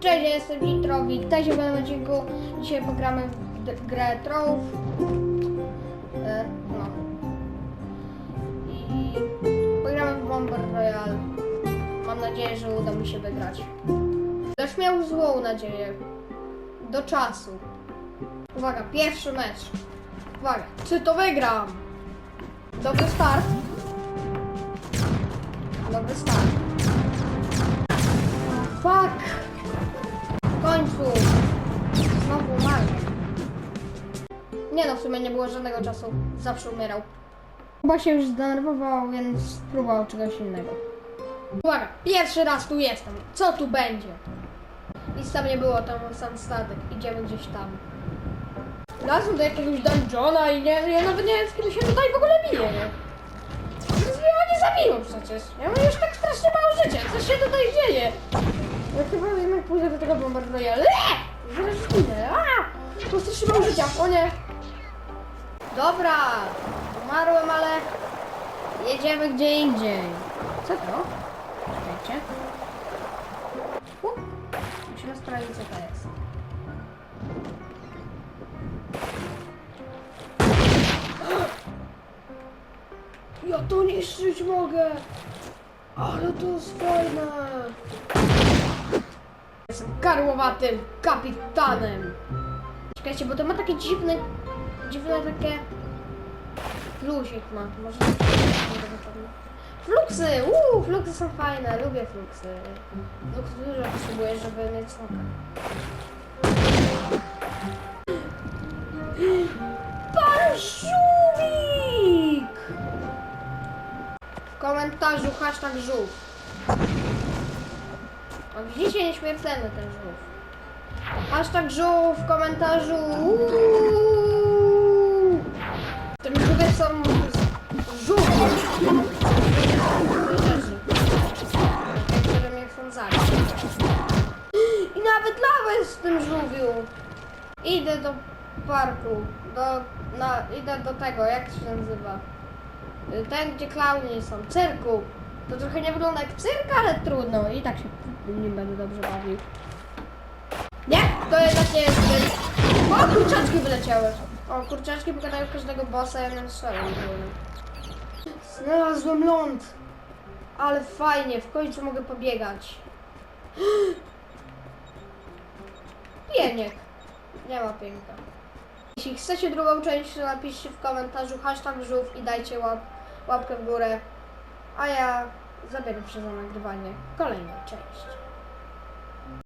Cześć, ja jestem Nitrowi. Witajcie w nowym odcinku. Dzisiaj pogramy w grę Trove. E, no. I pogramy w Bomber Royale. Mam nadzieję, że uda mi się wygrać. Też miał złą nadzieję. Do czasu. Uwaga, pierwszy mecz. Uwaga, czy to wygram? Dobry start. Dobry start. Nie no, w sumie nie było żadnego czasu. Zawsze umierał. Chyba się już zdenerwował, więc spróbował czegoś innego. Uwaga, pierwszy raz tu jestem. Co tu będzie? Nic tam nie było, tam sam statek. Idziemy gdzieś tam. Wlazłem do jakiegoś dungeona i nie, ja nawet nie wiem, z kim się tutaj w ogóle bije, nie? Mnie nie zabiło przecież. Ja mam już tak strasznie mało życia. Co się tutaj dzieje? Ja chyba jednak pójdę do tego bombardowania. Eee! Zaraz zginę. Aaa! Tu strasznie mało życia. O nie. Dobra. Umarłem, ale jedziemy gdzie indziej. Co to? Czekajcie. Musimy sprawdzić, co to jest. Ja to niszczyć mogę! Ale to jest fajne! Jestem karłowatym kapitanem! Czekajcie, bo to ma takie dziwne, dziwne takie... Plusik ma, może... Fluksy! Uuu, fluksy są fajne, lubię fluksy. Fluksy dużo potrzebuję, żeby mieć smoka. Pan! W komentarzu hashtag żółw. O, widzicie, nieśmiertelny ten żółw. Hashtag żółw w komentarzu. Uuu. W tym żółwiu. Idę do parku. Do, na, idę do tego, jak to się nazywa? Y, Ten, gdzie klauni są. Cyrku. To trochę nie wygląda jak cyrk, ale trudno. I tak się nim będę dobrze bawił. Nie, to jednak nie jest cyrk. O, kurczaczki wyleciały. O, kurczaczki pokadają każdego bossa, ja nie strzelam. Znalazłem ląd. Ale fajnie, w końcu mogę pobiegać. Pieniek. Nie ma piękna. Jeśli chcecie drugą część, to napiszcie w komentarzu hashtag żółw i dajcie łap, łapkę w górę. A ja zabieram się za nagrywanie kolejnej części.